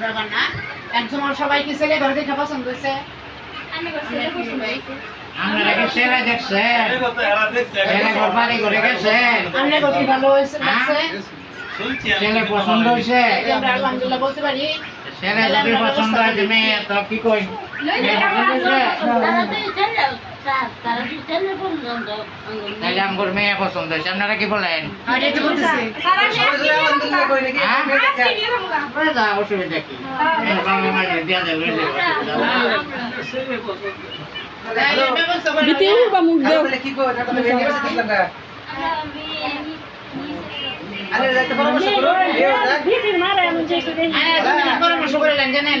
বুড়া বানা। একজন সবাই কি ছেলে ঘর দেখে পছন্দ হয়েছে। আপনারা কি ছেলে হ্যাঁ? পছন্দ হয়েছে। আলহামদুলিল্লাহ বলতে পারি ছেলে যদি পছন্দ হয়েছে মেয়ে তো কি কই? তাহলে আমার মেয়ে পছন্দ হয়েছে আপনারা কি বলেন হ্যাঁ? অসুবিধা কি পরামর্শ করে লেন জানেন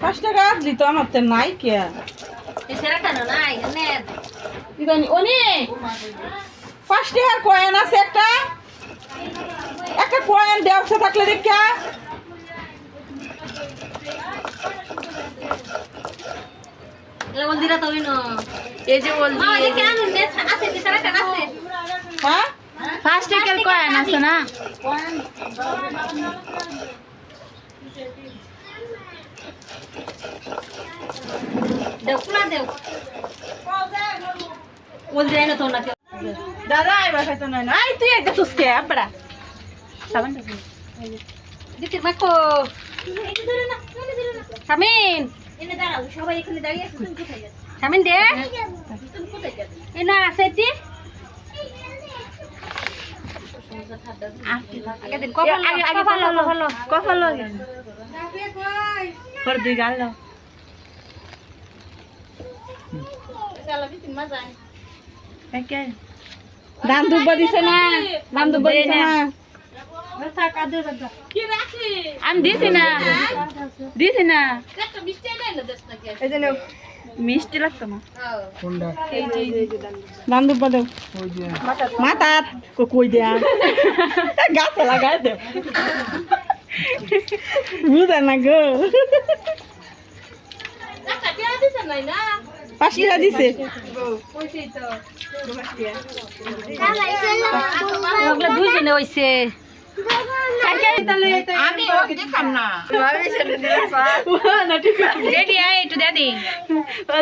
পাঁচ টাকা আসলি তো আমার তো নাই কে পাঁচ টাকার কয়েন আছে একটা। একটা কয়েন দেওয়া থাকলে দেখা এই যে বল মা দেখে আনু আছে কি সেরা আছে। হ্যাঁ? পাঁচ টাকার কয়েন আছে না? দেও কুলা দেও বল দিরা না তো না কেউ দাদা এবার হয়তো নয় না। আই তুই একটা সুস্কে আপড়া দিতে মাকো সামিন এনে সবাই এখানে দাঁড়িয়ে আছে তুমি সামিন দে। তুমি কোথায় যাচ্ছ? এ না আছে ধান দুব্বা দিছে না ধান দুব্বা দিছে না। আমি দিছি না। দিছি না। মিষ্টি লাগতো না। দুব্বা দেও মাথার। কই দেয়া? গাছে লাগাই দেও বুঝা না গো। পাঁচ টাকা দিছে? ওগুলো দুইজনে হইছে। আমি দেখাম না। জেডি আয় একটু দাদি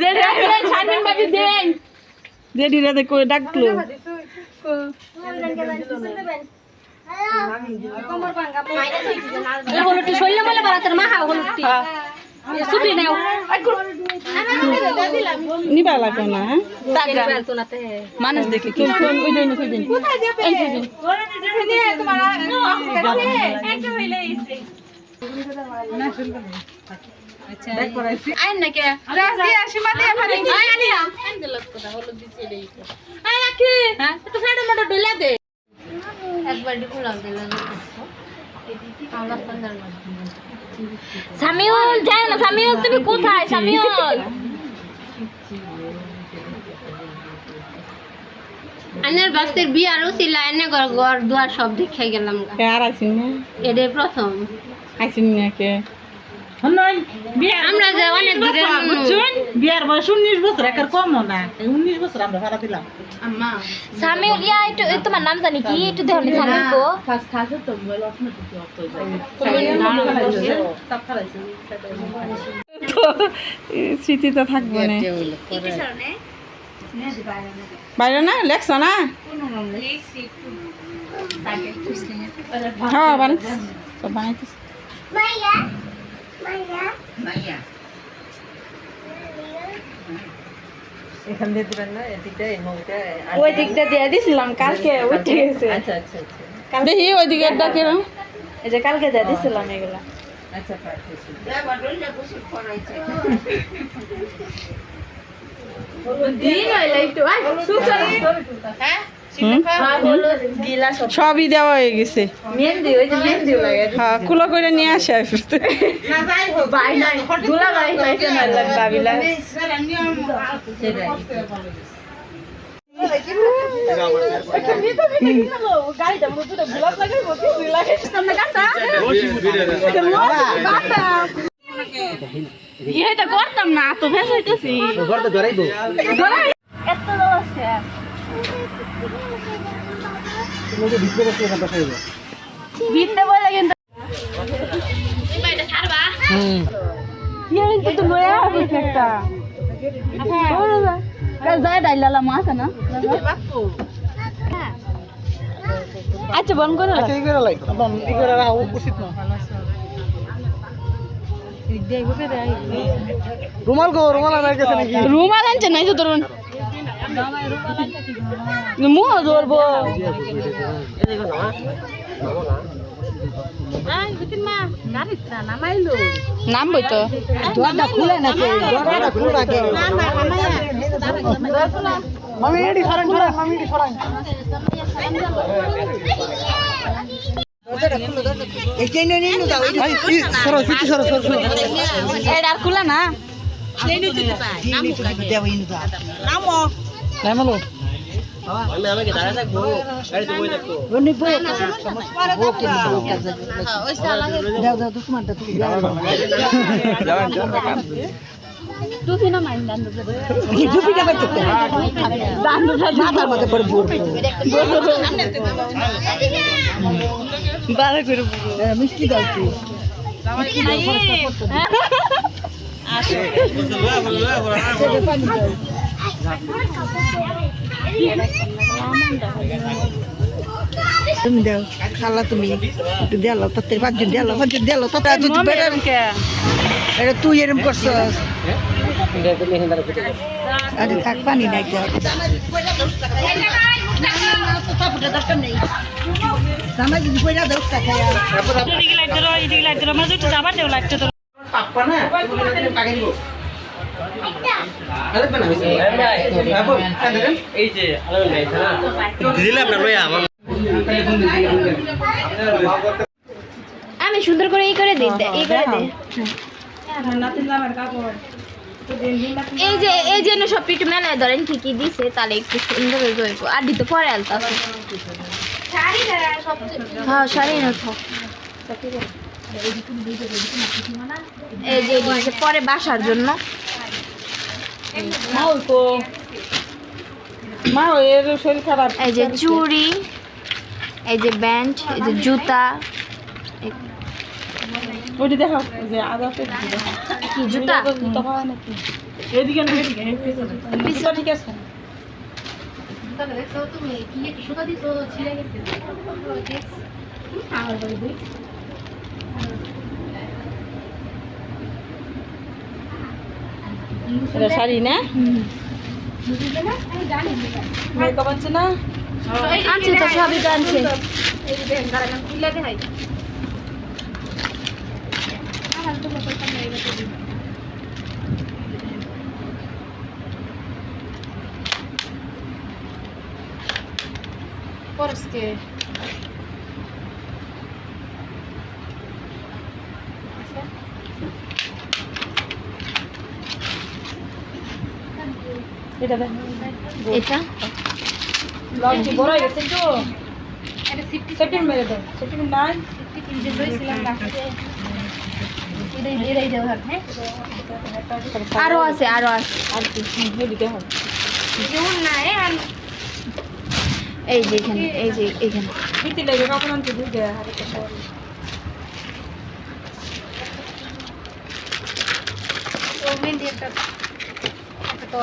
জেডি আয় ছাড়বেন ভাবি দেন জেডি রে কই ডাকলো হলুটি শৈল্য বলে বাড়াতের মা হা হলুটি ছুটি নেও নিবা লাগবে না টাকা। তো নাতে মানুষ দেখে কি? ওই দিন ওই দিন এই যে দিন আইন না কে রাস দিয়া সীমা দিয়া পানি আই আলিয়া আই আকি হ্যাঁ তো ফেড়ে মডে ডলে দে। একবার ডিকুলাম দিলাম সামিউল যায় না সামিউল তুমি কোথায়? সামিউল। আনের বাস্তের বিয়ারও ছিল এনে ঘর ঘর দুয়ার সব দেখে গেলাম। আর আইছিন না? এটাই প্রথম। আইছিন না কে? আমরা যে অনেক দূরে বিয়ার বয়স উনিশ বছর একার কম না। উনিশ বছর আমরা ভাড়া দিলাম। আম্মা সামিউল ইয়া একটু তোমার নাম জানি কি একটু দেখো নি সামিউল কো স্মৃতি তো থাকবে না বাইরে না লেখছ না হ্যাঁ বানাইছিস সব বানাইছিস ওই দিকটা দিয়ে দিছিলাম কালকে উঠে গেছে দেখি ওই দিকে ডাকে এই যে কালকে দিয়ে দিছিলাম এগুলা দিন হইলে একটু আয় সুচল হ্যাঁ হুম? সবই দেওয়া হয়ে গেছে। হ্যাঁ কুলো করে নিয়ে আসে আসতে এটা করতাম না তো ভেস হইতেছি। এত আছে ভিতরে বলে কিন্তু কিন্তু লয়া হবে একটা কাল যায় ডাইলালা মাছ না আচ্ছা বন্ধ করে রুমাল গো রুমাল আমার কাছে নাকি? রুমাল আনছে নাই তো তোর মুহ ধরবো। নামবই তো। দরজা খুলে নাকি? দরজাটা খুলে রাখে মামি এডি সরান সরান মামি এডি সরান। খুলে না। টুপি না মাইন দান মাথার মধ্যে পরে পড়ব বারে করে মিষ্টি দাও কি তুমি দাও খালা তুমি একটু দেলো তাতে পাঁচজন দেলো পাঁচজন দেলো এটা তুই এরম করছস আরে থাক পানি নাই আমি সুন্দর করে এই করে দিই এই করে দিই এই যে এই জন্য সব একটু মেলায় ধরেন কি কি দিছে তাহলে একটু সুন্দর হয়ে যাইব। আর দিতে পরে আলতা হ্যাঁ শাড়ি না থাক। এই যে পরে বাসার জন্য। মা ওই তো মা ওই এর শরীর খারাপ। এই যে চুড়ি এই যে ব্যান্ড এই যে জুতা। ওইটি দেখো যে আদা কি জুতা? জুতা পাওয়া নাকি? এদিকে না এদিকে জুতা। ঠিক আছে? এটা শাড়ি না? মেকআপ আছে না? আনছে তো সবই তো আনছে। এটা এটা? লঞ্চি বড় হয়ে গেছে তো? সেকেন্ড মেরে দাও। সেকেন্ড নাই। আরও আছে আরও আছে। আর কি এদিকে হয় এই যে এখানে এই যে এখানে। প্রীতি লাগে কখন আনতে দুই দেয় হাতে তো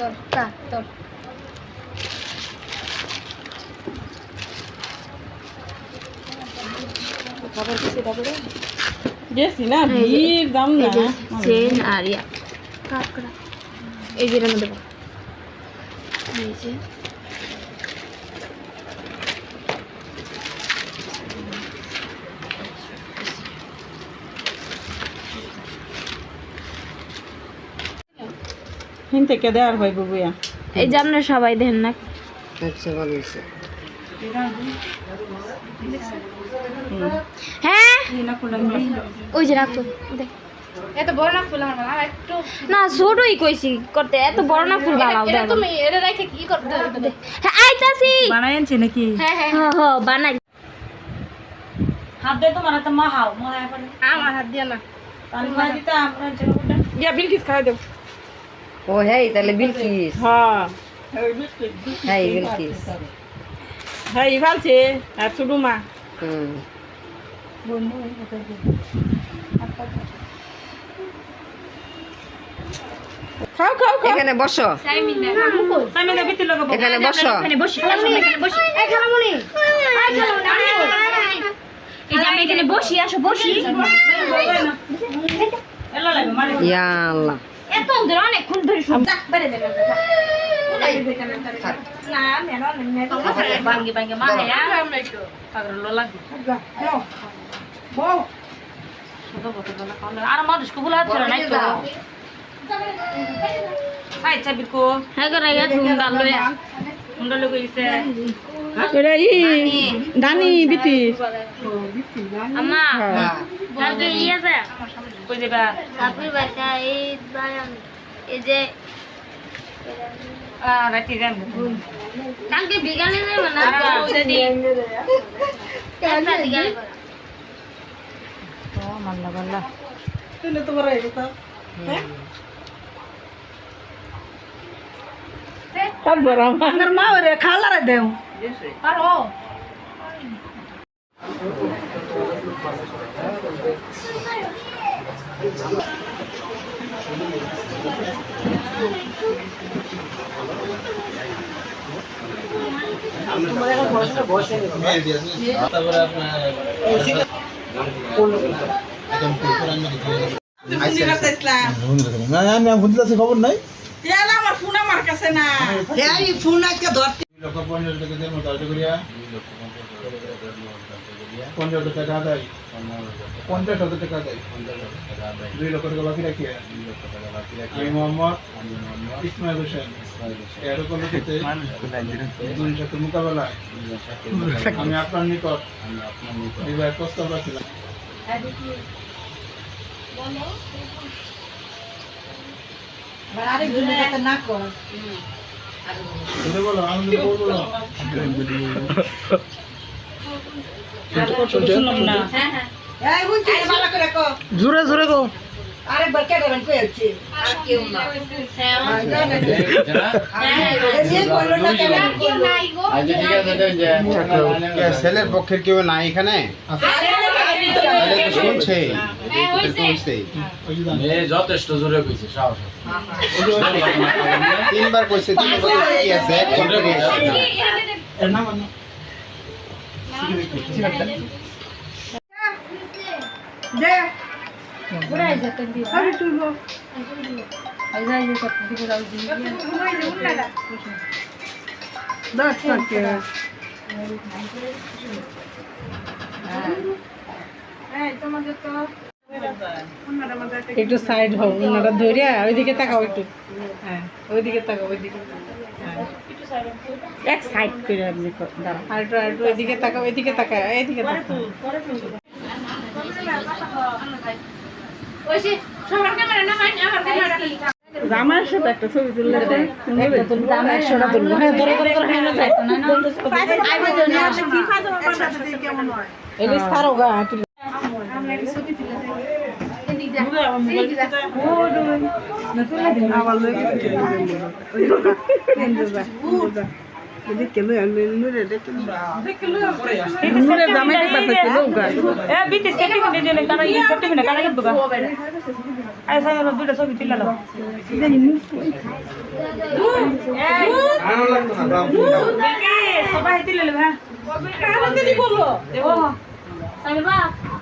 সব তা, তোর। খাবার কিছু তারপরে গেছি না এই যে- ভিড় দাম না। চেন আর ইয়া। কাঁকড়া। এই যে এর মধ্যে এই যে। হিন থেকে দেওয়ার হয় বুবুয়া। এই যে আপনারা সবাই দেখেন না। আচ্ছা ভালো হয়েছে। হ্যাঁ? ওই যে রাখো এত বড় না ফুল আমার একটু না ছোটই কইছি করতে এত বড় না ফুল বানাও এটা তুমি এটা রেখে কি করতে হ্যাঁ আইতাছি। বানাই আনছি নাকি? হ্যাঁ হ্যাঁ। হ্যাঁ হ্যাঁ বানাই। আমার হাত দিয়ে না। ইয়া বিলকিস খাই দেব। ও হ্যাঁ তাহলে বিলকিস। হ্যাঁ। হ্যাঁ বিলকিস হ্যাঁ ভালছে আর ছোট মা? হুম। খাও খাও খাও। এখানে বসো। এখানে বসো। এখানে বসি এখানে বসি এই খালামুনি এই যে আমি এখানে বসি আসো বসি। আল্লাহ এত ওদের অনেকক্ষণ ধরে সব বেড়ে দেবে বাঙ্গি বাঙ্গি মা হ্যাঁ? আর মানুষকে বলা হচ্ছে না তো হ্যাঁ করে গেছে হুন্ডা লইয়া হুন্ডা লই এটা ই দানি বিতি আম্মা কালকে ইয়ে যায় কই দেবা আপনি বাসা এই বায়ান এই যে রাতে যান কালকে বিকালে যাবে না? যদি একটা বিকালে করে তুলে তো বড় হয়ে। গেছে সব বড় আমার মা ওরে খালারে দেও। পারো খবর নাই? আমার ফোন আমার কাছে না ফোন আজকে ধরতে লক্ষ পঞ্চাশ টাকা দেড় মতো করিয়া পঞ্চাশ হাজার টাকা আদায় পঞ্চাশ হাজার টাকা আদায় দুই লক্ষ টাকা বাকি রাখিয়া আমি মোহাম্মদ ইসমাইল হোসেন। এর পদ্ধতিতে দুই সাথে মোকাবেলা। আমি আপনার নিকট বিবাহের প্রস্তাব না কর বলো আমি বলব না এই হুনছি ভালো করে কো জোরে জোরে গো আরেকবার কই না। কেউ নাই ছেলের পক্ষের কেউ নাই এখানে? যথেষ্ট জোরে কইছে সাহস তিনবার কইছে তিন কি আছে এক ঘণ্টা কইছে এর নাম আনো। দে আরে তুলবো একটু সাইড হও ওনারা ধরে ওইদিকে তাকাও একটু হ্যাঁ ওইদিকে তাকাও ওইদিকে হ্যাঁ। এক সাইড করে আপনি দাঁড়ান আর একটু আর একটু এদিকে তাকাও এদিকে তাকাও এদিকে তাকাও হয় জামাইয়ের সাথে একটা ছবি তুললে তুলবো দুটো ছবি তুললা সবাই তুললে হ্যাঁ।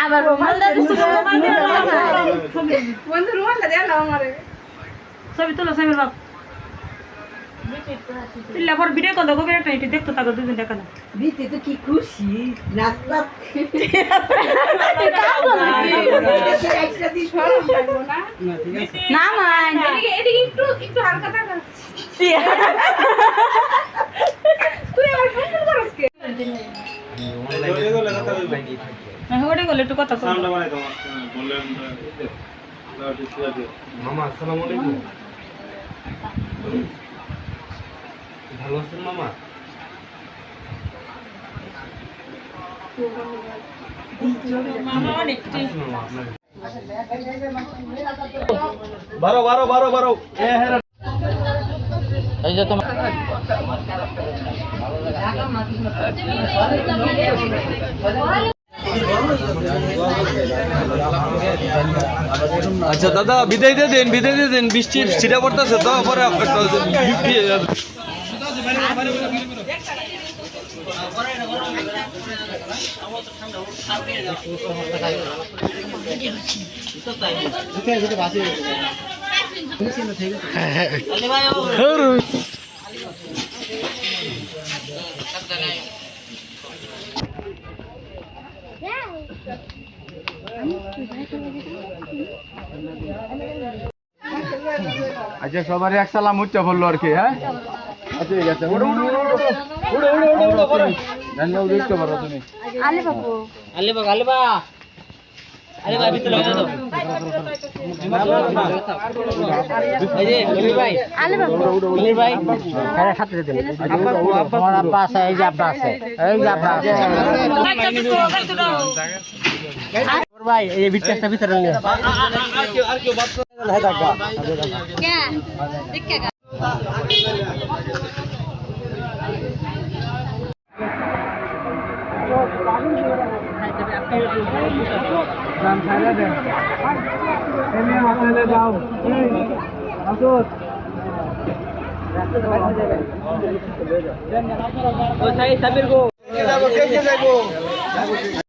আবার বন্ধু রুমালটা দেন আমার ছবি তোলো ছবি বাপ ಇಲ್ಲ ಅವ್ರು ಬಿಡೋ ಕಲ್ದ ಹೋಗ್ಬೇಡ ಇಟ್ಟು ದೇಕ್ತು ತಗೋದು ಇದನ್ನ ಯಾಕಂದ ಬೀತಿದ್ದು ಕಿ ಖುಷಿ ನಾಮ ಇಟ್ಟು ಇಟ್ಟು ಹರ್ಕತ್ತಾಗ কথা সামনে বানাই দাও বললেন মামা আসসালামু আলাইকুম। ভালো আছেন মামা? মামা বারো বারো বারো বারো। হ্যাঁ এই যে তোমার আচ্ছা দাদা, বিদায় দিয়ে দেন, বিদায় দিয়ে দেন। বৃষ্টি ছিটা পড়তেছে তো পরে বিক্রি হয়ে যাবে আচ্ছা সবার এক সালাম উচ্চ বলল আর কি হ্যাঁ আচ্ছা ঠিক আছে উড়ো উড়ো উড়ো উড়ো উড়ো উড়ো अरे भाई तो लगा दो। ये मुनीर भाई मुनीर भाई अरे साथ दे दे। हमारा पास है या पास है ए या पास है और भाई ये बीच का भी तरल नहीं और क्यों और क्यों बात है दागा क्या दिखेगा Thank you. দাম খাইলে দে এনে মাথালে যাও আসো সাবির গো।